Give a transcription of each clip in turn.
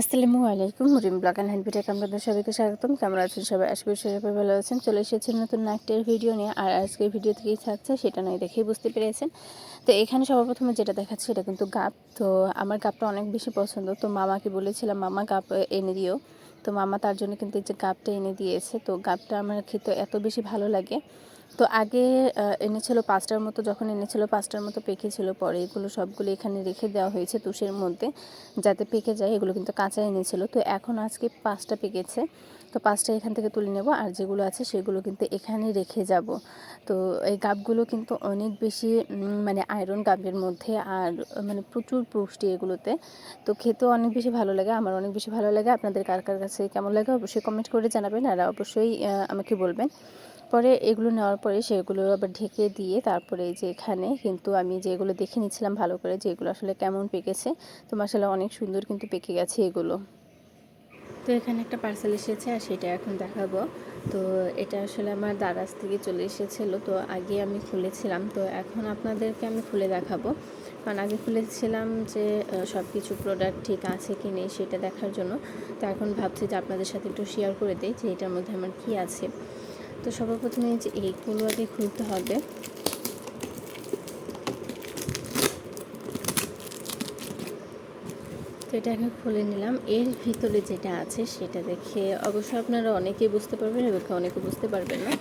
আসসালামু আলাইকুম, Murim blog and হ্যান্ডপিটাকে আপনাদের সবাইকে স্বাগতম। কেমন আছেন সবাই? আশা করি সবাই ভালো আছেন। চলে এসেছেন নতুন একটার ভিডিও নিয়ে। আর আজকের ভিডিও থেকেই থাকছে সেটা নয়, দেখেই বুঝতে পেরেছেন। তো এখানে সর্বপ্রথমে যেটা দেখাচ্ছে সেটা কিন্তু গাপ তো আমার গাপটা অনেক বেশি পছন্দ। তো মামাকে বলেছিলাম, মামা গাপ এনে দিও। তো মামা তার জন্য কিন্তু এই যে গাপটা এনে দিয়েছে। তো গাপটা আমার খেতে এত বেশি ভালো লাগে। তো আগে এনেছিল পাঁচটার মতো, যখন এনেছিল পাঁচটার মতো পেকেছিল পরে এগুলো সবগুলো এখানে রেখে দেওয়া হয়েছে তুষের মধ্যে, যাতে পেকে যায়, এগুলো কিন্তু কাঁচা এনেছিল। তো এখন আজকে পাঁচটা পেকেছে, তো পাঁচটা এখান থেকে তুলে নেব, আর যেগুলো আছে সেগুলো কিন্তু এখানে রেখে যাব। তো এই গাবগুলো কিন্তু অনেক বেশি মানে আয়রন গাবের মধ্যে, আর মানে প্রচুর পুষ্টি এগুলোতে। তো খেতেও অনেক বেশি ভালো লাগে, আমার অনেক বেশি ভালো লাগে। আপনাদের কার কার কাছে কেমন লাগে অবশ্যই কমেন্ট করে জানাবেন, আর অবশ্যই আমাকে বলবেন। পরে এগুলো নেওয়ার পরে সেগুলো আবার ঢেকে দিয়ে তারপরে যে এখানে কিন্তু আমি যেগুলো দেখে নিচ্ছিলাম ভালো করে যে এগুলো আসলে কেমন পেকেছে, তো মাসালা অনেক সুন্দর কিন্তু পেকে গেছে এগুলো। তো এখানে একটা পার্সেল এসেছে আর সেটা এখন দেখাবো। তো এটা আসলে আমার দারাজ থেকে চলে এসেছিল, তো আগে আমি খুলেছিলাম। তো এখন আপনাদেরকে আমি খুলে দেখাবো। কারণ আগে খুলেছিলাম যে সব কিছু প্রোডাক্ট ঠিক আছে কি নেই সেটা দেখার জন্য। তো এখন ভাবছি যে আপনাদের সাথে একটু শেয়ার করে দিই যে এটার মধ্যে আমার কী আছে। তো সর্বপ্রথমে যে এইগুলো আগে খুলতে হবে। তো এটা এখন খুলে নিলাম। এর ভিতরে যেটা আছে সেটা দেখে অবশ্যই আপনারা অনেকেই বুঝতে পারবেন এবং অনেকে বুঝতে পারবেন না।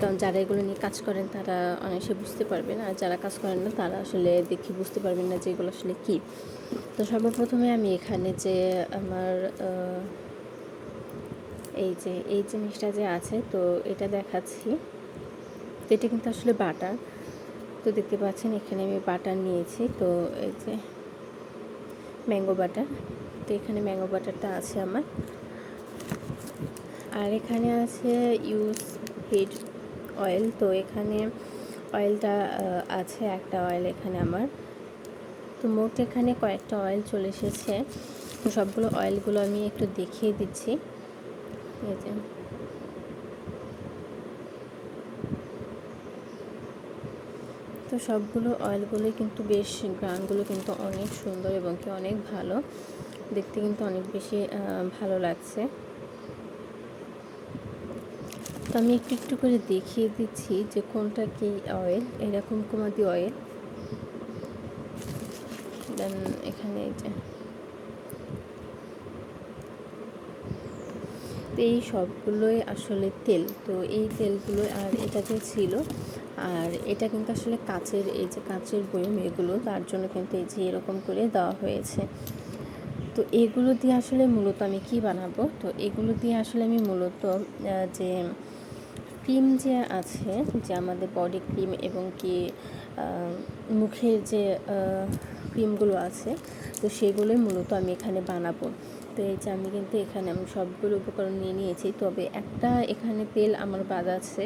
কারণ যারা এগুলো নিয়ে কাজ করেন তারা অনেকে বুঝতে পারবেন, আর যারা কাজ করেন না তারা আসলে দেখে বুঝতে পারবেন না যে এগুলো আসলে কী। তো সর্বপ্রথমে আমি এখানে যে আমার এই যে, এই জিনিসটা যে আছে, তো এটা দেখাচ্ছি। তো এটা কিন্তু আসলে বাটার। তো দেখতে পাচ্ছেন, এখানে আমি বাটার নিয়েছি। তো এই যে, ম্যাঙ্গো বাটার। তো এখানে ম্যাঙ্গো বাটারটা আছে আমার। আর এখানে আছে ইউজ হিট অয়েল। তো এখানে অয়েলটা আছে একটা অয়েল এখানে আমার। তো মোট এখানে কয়েকটা অয়েল চলে এসেছে। তো সবগুলো অয়েলগুলো আমি একটু দেখিয়ে দিচ্ছি। যে তো সবগুলো অয়েলগুলোই কিন্তু বেশ, গ্রানগুলো কিন্তু অনেক সুন্দর এবং কি অনেক ভালো। দেখতে কিন্তু অনেক বেশি ভালো লাগছে। তো আমি একটু একটু করে দেখিয়ে দিচ্ছি যে কোনটা কি অয়েল এরকম কুমাদি অয়েল দেন এখানে এই যে তো এই সবগুলোই আসলে তেল। তো এই তেলগুলো আর এটাতে ছিল, আর এটা কিন্তু আসলে কাচের, এই যে কাচের বয়ম এগুলো, তার জন্য কিন্তু এই যে এরকম করে দেওয়া হয়েছে। তো এগুলো দিয়ে আসলে মূলত আমি কি বানাবো? তো এগুলো দিয়ে আসলে আমি মূলত যে ক্রিম যে আছে, যে আমাদের বডি ক্রিম এবং কি মুখের যে ক্রিমগুলো আছে, তো সেগুলোই মূলত আমি এখানে বানাবো। তো এই যে আমি কিন্তু এখানে আমি সবগুলো উপকরণ নিয়ে নিয়েছি। তবে একটা এখানে তেল আমার বাদ আছে।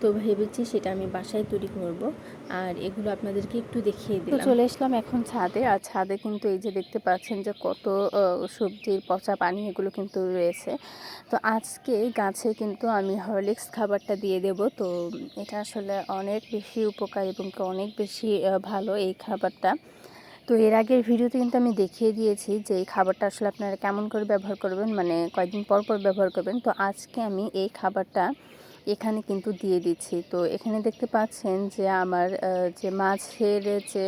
তো ভেবেছি সেটা আমি বাসায় তৈরি করব। আর এগুলো আপনাদেরকে একটু দেখিয়ে দিলাম। চলে আসলাম এখন ছাদে। আর ছাদে কিন্তু এই যে দেখতে পাচ্ছেন যে কত সবজির পচা পানি এগুলো কিন্তু রয়েছে। তো আজকে গাছে কিন্তু আমি হরলিক্স খাবারটা দিয়ে দেব। তো এটা আসলে অনেক বেশি উপকার এবং অনেক বেশি ভালো এই খাবারটা। তো এর আগের ভিডিওতে কিন্তু আমি দেখিয়ে দিয়েছি যে এই খাবারটা আসলে আপনারা কেমন করে ব্যবহার করবেন মানে কয়েকদিন পর পর ব্যবহার করবেন। তো আজকে আমি এই খাবারটা এখানে কিন্তু দিয়ে দিচ্ছি। তো এখানে দেখতে পাচ্ছেন যে আমার যে মাছের যে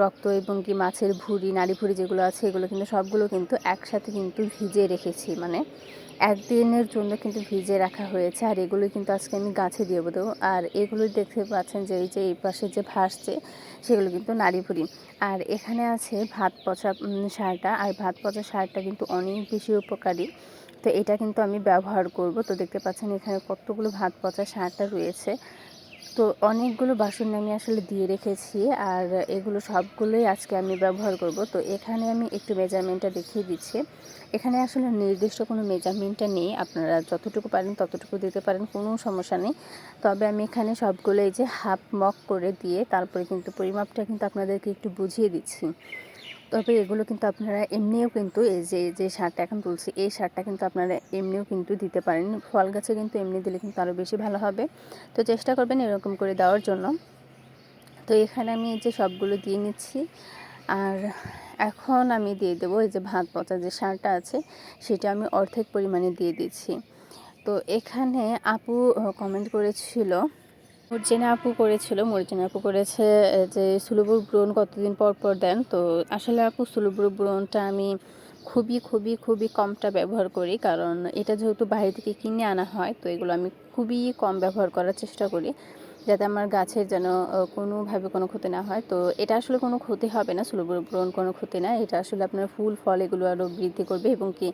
রক্ত এবং কি মাছের ভুঁড়ি, নাড়ি ভুঁড়ি যেগুলো আছে, এগুলো কিন্তু সবগুলো কিন্তু একসাথে কিন্তু ভিজে রেখেছি। মানে একদিনের জন্য কিন্তু ভিজে রাখা হয়েছে, আর এগুলো কিন্তু আজকে আমি গাছে দিয়ে দেবো। আর এগুলো দেখতে পাচ্ছেন যে এই যে এই পাশে যে ভাসছে, সেগুলো কিন্তু নাড়ি ভুড়ি। আর এখানে আছে ভাত পচা সারটা। আর ভাত পচা সারটা কিন্তু অনেক বেশি উপকারী। তো এটা কিন্তু আমি ব্যবহার করব। তো দেখতে পাচ্ছেন এখানে কতগুলো ভাত পচা সারটা রয়েছে। তো অনেকগুলো বাসন আমি আসলে দিয়ে রেখেছি আর এগুলো সবগুলোই আজকে আমি ব্যবহার করব। তো এখানে আমি একটু মেজারমেন্টটা দেখিয়ে দিচ্ছি। এখানে আসলে নির্দিষ্ট কোনো মেজারমেন্টটা নেই। আপনারা যতটুকু পারেন ততটুকু দিতে পারেন, কোনো সমস্যা নেই। তবে আমি এখানে সবগুলো এই যে হাফ মক করে দিয়ে তারপরে কিন্তু পরিমাপটা কিন্তু আপনাদেরকে একটু বুঝিয়ে দিচ্ছি। তবে এগুলো কিন্তু আপনারা এমনিও কিন্তু এই যে যে সারটা এখন তুলছি, এই সারটা কিন্তু আপনারা এমনিও কিন্তু দিতে পারেন। ফল গাছে কিন্তু এমনি দিলে কিন্তু আরও বেশি ভালো হবে। তো চেষ্টা করবেন এরকম করে দেওয়ার জন্য। তো এখানে আমি এই যে সবগুলো দিয়ে নিচ্ছি। আর এখন আমি দিয়ে দেবো এই যে ভাত পচা যে সারটা আছে, সেটা আমি অর্ধেক পরিমাণে দিয়ে দিচ্ছি। তো এখানে আপু কমেন্ট করেছিল মর্জিনা আপু করেছিল, মর্জিনা আপু করেছে যে সুলভুর ব্রণ কতদিন পর পর দেন। তো আসলে আপু, সুলভুর ব্রণটা আমি খুবই খুবই খুবই কমটা ব্যবহার করি, কারণ এটা যেহেতু বাইরে থেকে কিনে আনা হয়, তো এগুলো আমি খুবই কম ব্যবহার করার চেষ্টা করি, যাতে আমার গাছের যেন কোনোভাবে কোনো ক্ষতি না হয়। তো এটা আসলে কোনো ক্ষতি হবে না, সুলভুর ব্রণ কোনো ক্ষতি না, এটা আসলে আপনার ফুল, ফল এগুলো আরও বৃদ্ধি করবে এবং কি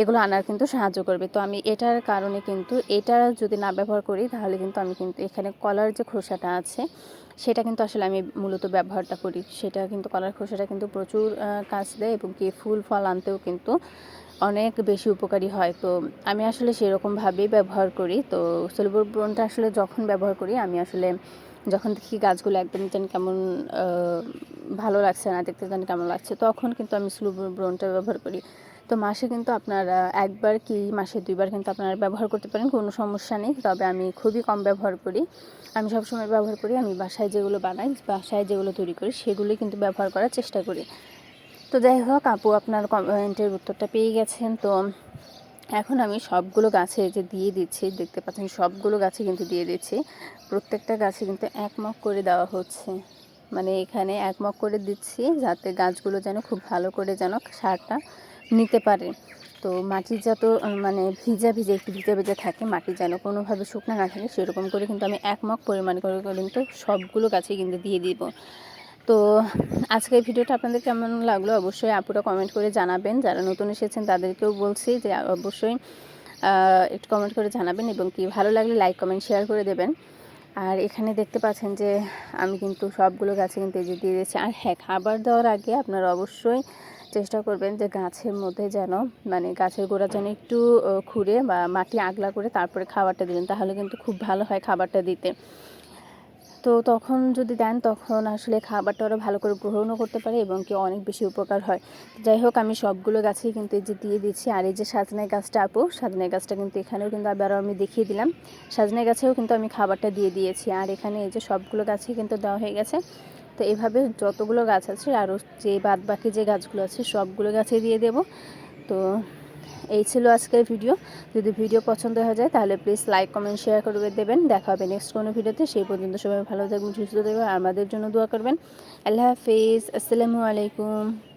এগুলো আনার কিন্তু সাহায্য করবে। তো আমি এটার কারণে কিন্তু এটা যদি না ব্যবহার করি, তাহলে কিন্তু আমি কিন্তু এখানে কলার যে খোসাটা আছে, সেটা কিন্তু আসলে আমি মূলত ব্যবহারটা করি। সেটা কিন্তু কলার খোসাটা কিন্তু প্রচুর কাজ দেয় এবং কি ফুল ফল আনতেও কিন্তু অনেক বেশি উপকারী হয়। তো আমি আসলে সেরকমভাবেই ব্যবহার করি। তো সিলভার ব্রনটা আসলে যখন ব্যবহার করি, আমি আসলে যখন দেখি গাছগুলো একদম যেন কেমন ভালো লাগছে না, দেখতে যেন কেমন লাগছে, তখন কিন্তু আমি সিলভার ব্রনটা ব্যবহার করি। তো মাসে কিন্তু আপনারা একবার কি মাসে দুইবার কিন্তু আপনারা ব্যবহার করতে পারেন, কোনো সমস্যা নেই। তবে আমি খুবই কম ব্যবহার করি। আমি সবসময় ব্যবহার করি, আমি বাসায় যেগুলো বানাই, বাসায় যেগুলো তৈরি করি সেগুলোই কিন্তু ব্যবহার করার চেষ্টা করি। তো যাই হোক, আপু আপনার কমেন্টের উত্তরটা পেয়ে গেছেন। তো এখন আমি সবগুলো গাছে যে দিয়ে দিচ্ছি, দেখতে পাচ্ছেন সবগুলো গাছে কিন্তু দিয়ে দিচ্ছি। প্রত্যেকটা গাছে কিন্তু এক মগ করে দেওয়া হচ্ছে। মানে এখানে এক মগ করে দিচ্ছি, যাতে গাছগুলো যেন খুব ভালো করে যেন সারটা নিতে পারে। তো মাটির যত মানে ভিজা ভিজা, একটু ভিজা ভিজা থাকে, মাটি যেন কোনোভাবে শুকনো না থাকে, সেরকম করে কিন্তু আমি এক মগ পরিমাণ করে করে কিন্তু সবগুলো গাছে কিন্তু দিয়ে দিব। তো আজকের ভিডিওটা আপনাদের কেমন লাগল অবশ্যই আপুরা কমেন্ট করে জানাবেন। যারা নতুন এসেছেন তাদেরকেও বলছি যে অবশ্যই একটু কমেন্ট করে জানাবেন এবং কি ভালো লাগলে লাইক কমেন্ট শেয়ার করে দেবেন। আর এখানে দেখতে পাচ্ছেন যে আমি কিন্তু সবগুলো গাছে কিন্তু এই যে দিয়ে দিয়েছি। আর হ্যাঁ খাবার দেওয়ার আগে আপনারা অবশ্যই চেষ্টা করবেন যে গাছের মধ্যে যেন মানে গাছের গোড়া যেন একটু খুঁড়ে বা মাটি আগলা করে তারপরে খাবারটা দিবেন, তাহলে কিন্তু খুব ভালো হয় খাবারটা দিতে। তো তখন যদি দেন, তখন আসলে খাবারটা ওরা ভালো করে গ্রহণও করতে পারে এবং কি অনেক বেশি উপকার হয়। যাই হোক, আমি সবগুলো গাছেই কিন্তু এই যে দিয়ে দিচ্ছি, আর এই যে সাজনাই গাছটা আপু সাজনাই গাছটা কিন্তু এখানেও কিন্তু আবারও আমি দেখিয়ে দিলাম। সাজনাই গাছেও কিন্তু আমি খাবারটা দিয়ে দিয়েছি, আর এখানে এই যে সবগুলো গাছেই কিন্তু দেওয়া হয়ে গেছে। তো এভাবে যতগুলো গাছ আছে আরও যে বাদ বাকি যে গাছগুলো আছে সবগুলো গাছে দিয়ে দেব। তো এই ছিল আজকের ভিডিও। যদি ভিডিও পছন্দ হয়ে যায় তাহলে প্লিজ লাইক, কমেন্ট, শেয়ার করে দেবেন। দেখা হবে নেক্সট কোনো ভিডিওতে। সেই পর্যন্ত সবাই ভালো থাকবেন, সুস্থ থাকবেন আমাদের জন্য দোয়া করবেন। আল্লাহ হাফিজ। আসসালামু আলাইকুম।